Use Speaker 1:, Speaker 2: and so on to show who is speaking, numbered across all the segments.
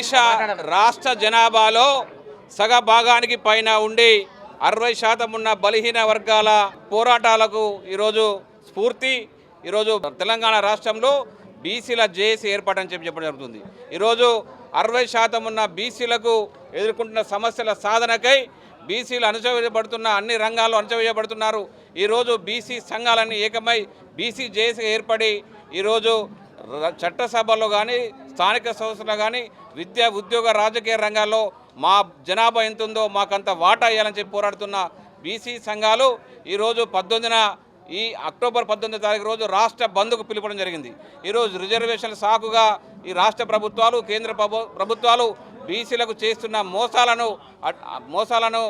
Speaker 1: దేశ రాష్ట్ర జనాభాలో సగ భాగానికి పైన ఉండి అరవై శాతం ఉన్న బలహీన వర్గాల పోరాటాలకు ఈరోజు స్ఫూర్తి. ఈరోజు తెలంగాణ రాష్ట్రంలో బీసీల జేఏసీ ఏర్పాటని చెప్పి చెప్పడం జరుగుతుంది. ఈరోజు అరవై శాతం ఉన్న బీసీలకు ఎదుర్కొంటున్న సమస్యల సాధనకై బీసీలు అణచివేయబడుతున్న అన్ని రంగాల్లో అణచివేయబడుతున్నారు ఈరోజు బీసీ సంఘాలన్నీ ఏకమై బీసీ జేఏసీ ఏర్పడి ఈరోజు చట్టసభలో కానీ స్థానిక సంస్థలు కానీ విద్యా ఉద్యోగ రాజకీయ రంగాల్లో మా జనాభా ఎంత ఉందో మాకంత వాటా ఇవ్వాలని చెప్పి పోరాడుతున్న బీసీ సంఘాలు ఈరోజు పద్దెనిమిదిన ఈ అక్టోబర్ పద్దెనిమిది తారీఖు రోజు రాష్ట్ర బంద్కు పిలుపడం జరిగింది. ఈరోజు రిజర్వేషన్ సాకుగా ఈ రాష్ట్ర ప్రభుత్వాలు కేంద్ర ప్రభుత్వాలు బీసీలకు చేస్తున్న మోసాలను మోసాలను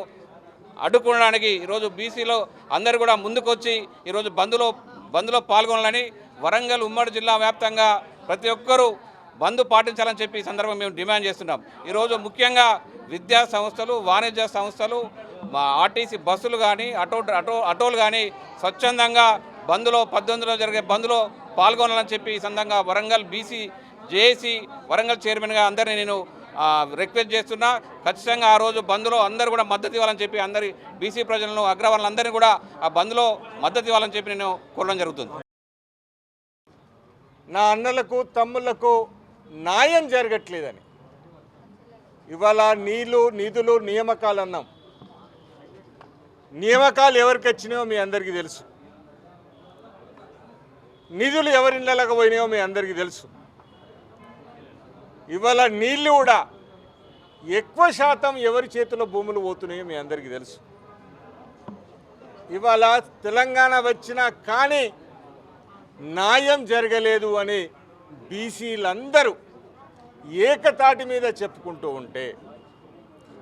Speaker 1: అడ్డుకోవడానికి ఈరోజు బీసీలో అందరూ కూడా ముందుకొచ్చి ఈరోజు బంద్లో బంద్లో పాల్గొనాలని వరంగల్ ఉమ్మడి జిల్లా వ్యాప్తంగా ప్రతి ఒక్కరూ బంద్ పాటించాలని చెప్పి ఈ సందర్భం మేము డిమాండ్ చేస్తున్నాం. ఈరోజు ముఖ్యంగా విద్యా సంస్థలు వాణిజ్య సంస్థలు మా ఆర్టీసీ బస్సులు కానీ ఆటో ఆటో ఆటోలు కానీ స్వచ్ఛందంగా బంద్లో పద్దెనిమిదిలో జరిగే బంద్లో పాల్గొనాలని చెప్పి ఈ సందర్భంగా వరంగల్ బీసీ జేఏసీ వరంగల్ చైర్మన్గా అందరినీ నేను రిక్వెస్ట్ చేస్తున్నా. ఖచ్చితంగా ఆ రోజు బంద్లో అందరూ కూడా మద్దతు ఇవ్వాలని చెప్పి అందరి బీసీ ప్రజలను అగ్రవాళ్ళందరినీ కూడా ఆ బంద్లో మద్దతు ఇవ్వాలని చెప్పి నేను కోరడం జరుగుతుంది.
Speaker 2: నా అన్నలకు తమ్ముళ్ళకు న్యాయం జరగట్లేదని. ఇవాళ నీళ్ళు నిధులు నియామకాలు అన్నాం. నియామకాలు ఎవరికి వచ్చినాయో మీ అందరికీ తెలుసు. నిధులు ఎవరి ఇళ్ళకి పోయినాయో మీ అందరికీ తెలుసు. ఇవాళ నీళ్ళు కూడా ఎక్కువ శాతం ఎవరి చేతిలో భూములు పోతున్నాయో మీ అందరికీ తెలుసు. ఇవాళ తెలంగాణ వచ్చినా కానీ న్యాయం జరగలేదు అని బీసీలందరూ ఏకతాటి మీద చెప్పుకుంటూ ఉంటే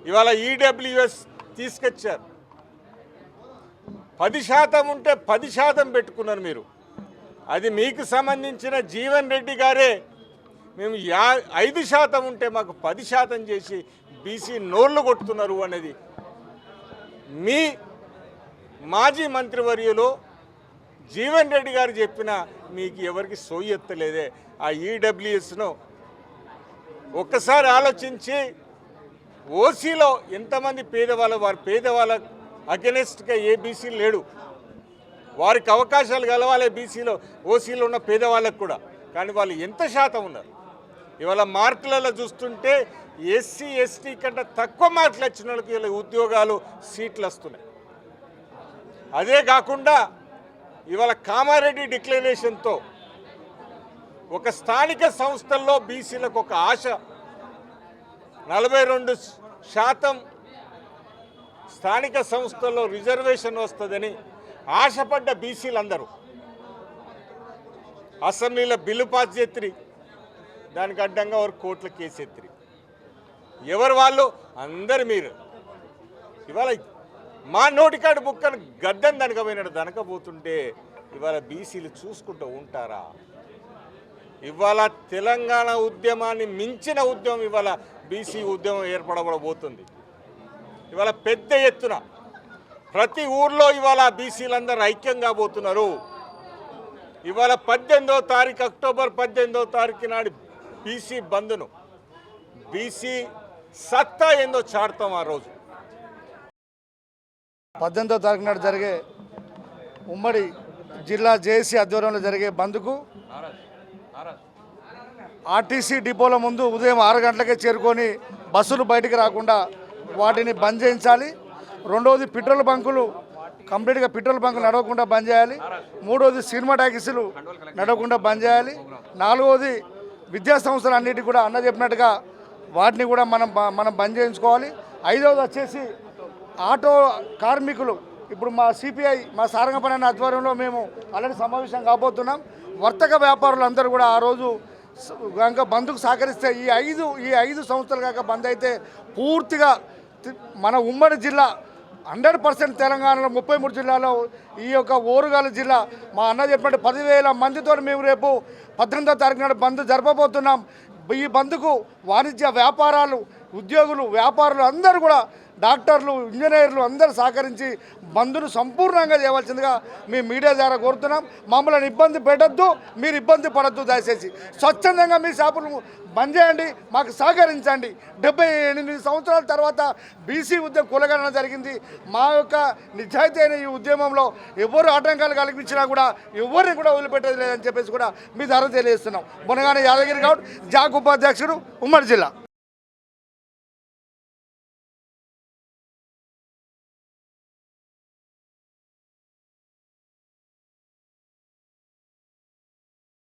Speaker 2: ఇవాళ ఈడబ్ల్యూఎస్ తీసుకొచ్చారు. పది శాతం ఉంటే పది శాతం పెట్టుకున్నారు మీరు. అది మీకు సంబంధించిన జీవన్ రెడ్డి గారే మేము యా ఐదు శాతం ఉంటే మాకు పది శాతం చేసి బీసీ నోళ్ళు కొడుతున్నారు అనేది మీ మాజీ మంత్రివర్యులు జీవన్ రెడ్డి గారు చెప్పిన మీకు ఎవరికి సోయెత్తలేదే ఆ ఈడబ్ల్యూఎస్ను ఒక్కసారి ఆలోచించి ఓసీలో ఎంతమంది పేదవాళ్ళు వారి పేదవాళ్ళ అగెనెస్ట్గా ఏ బీసీ లేడు. వారికి అవకాశాలు కలవాలి బీసీలో ఓసీలో ఉన్న పేదవాళ్ళకు కూడా. కానీ వాళ్ళు ఎంత శాతం ఉన్నారు? ఇవాళ మార్కులలో చూస్తుంటే ఎస్సీ ఎస్టీ కంటే తక్కువ మార్కులు వచ్చిన వాళ్ళకి ఇలా ఉద్యోగాలు సీట్లు వస్తున్నాయి. అదే కాకుండా ఇవాళ కామారెడ్డి డిక్లరేషన్తో ఒక స్థానిక సంస్థల్లో బీసీలకు ఒక ఆశ. నలభై రెండు శాతం స్థానిక సంస్థల్లో రిజర్వేషన్ వస్తుందని ఆశపడ్డ బీసీలందరూ. అసెంబ్లీలో బిల్లు పాస్ చేత్రి దానికి అడ్డంగా వారు కోట్ల కేసు ఎత్తిరి. ఎవరు వాళ్ళు? అందరు మీరు. ఇవాళ మా నోటికాడు బుక్కను గద్దం దనకపోయినాడు దనకపోతుంటే ఇవాళ బీసీలు చూసుకుంటూ ఉంటారా? ఇవాళ తెలంగాణ ఉద్యమాన్ని మించిన ఉద్యమం ఇవాళ బీసీ ఉద్యమం ఏర్పడబడబోతుంది. ఇవాళ పెద్ద ఎత్తున ప్రతి ఊర్లో ఇవాళ బీసీలందరూ ఐక్యంగా పోతున్నారు. ఇవాళ పద్దెనిమిదో తారీఖు అక్టోబర్ పద్దెనిమిదో తారీఖు నాడు బీసీ బంద్ను బీసీ సత్తా ఏందో చాడతాం ఆ రోజు.
Speaker 3: పద్దెనిమిదో తారీఖు నాడు జరిగే ఉమ్మడి జిల్లా జేఏసీ ఆధ్వర్యంలో జరిగే బంద్కు ఆర్టీసీ డిపోల ముందు ఉదయం ఆరు గంటలకే చేరుకొని బస్సులు బయటికి రాకుండా వాటిని బంద్ చేయించాలి. రెండవది పెట్రోల్ బంకులు కంప్లీట్గా పెట్రోల్ బంకులు నడవకుండా బంద్ చేయాలి. మూడవది సినిమా ట్యాక్సీలు నడవకుండా బంద్ చేయాలి. నాలుగవది విద్యా సంస్థలు అన్నిటికీ కూడా అన్న చెప్పినట్టుగా వాటిని కూడా మనం మనం బంద్ చేయించుకోవాలి. ఐదవది వచ్చేసి ఆటో కార్మికులు ఇప్పుడు మా సిపిఐ మా సారంగపని ఆధ్వర్యంలో మేము ఆల్రెడీ సమావేశం కాబోతున్నాం. వర్తక వ్యాపారులు అందరూ కూడా ఆ రోజు కనుక బంద్కు సహకరిస్తే ఈ ఐదు ఈ ఐదు సంవత్సరాలు కాక బంద్ అయితే పూర్తిగా మన ఉమ్మడి జిల్లా హండ్రెడ్ పర్సెంట్ తెలంగాణలో ముప్పై మూడు జిల్లాలో ఈ యొక్క ఓరుగాల జిల్లా మా అన్న చెప్పినట్టు పదివేల మందితో మేము రేపు పద్దెనిమిదో తారీఖు నాడు బంద్ జరపబోతున్నాం. ఈ బంద్కు వాణిజ్య వ్యాపారాలు ఉద్యోగులు వ్యాపారులు అందరూ కూడా డాక్టర్లు ఇంజనీర్లు అందరూ సహకరించి బంధును సంపూర్ణంగా చేయవలసిందిగా మీ మీడియా ద్వారా కోరుతున్నాం. మమ్మల్ని ఇబ్బంది పెట్టద్దు మీరు ఇబ్బంది పడద్దు దయచేసి. స్వచ్ఛందంగా మీ షాపులు బంద్ చేయండి మాకు సహకరించండి. డెబ్బై ఎనిమిది సంవత్సరాల తర్వాత బీసీ ఉద్యమం కులగణన జరిగింది. మా యొక్క నిజాయితీ అయిన ఈ ఉద్యమంలో ఎవరు ఆటంకాలు కలిగించినా కూడా ఎవరిని కూడా వదిలిపెట్టేది లేదని చెప్పేసి కూడా మీ ధర తెలియజేస్తున్నాం. మునగానే యాదగిరి గౌడ్ జాక్ ఉపాధ్యక్షుడు ఉమ్మడి జిల్లా.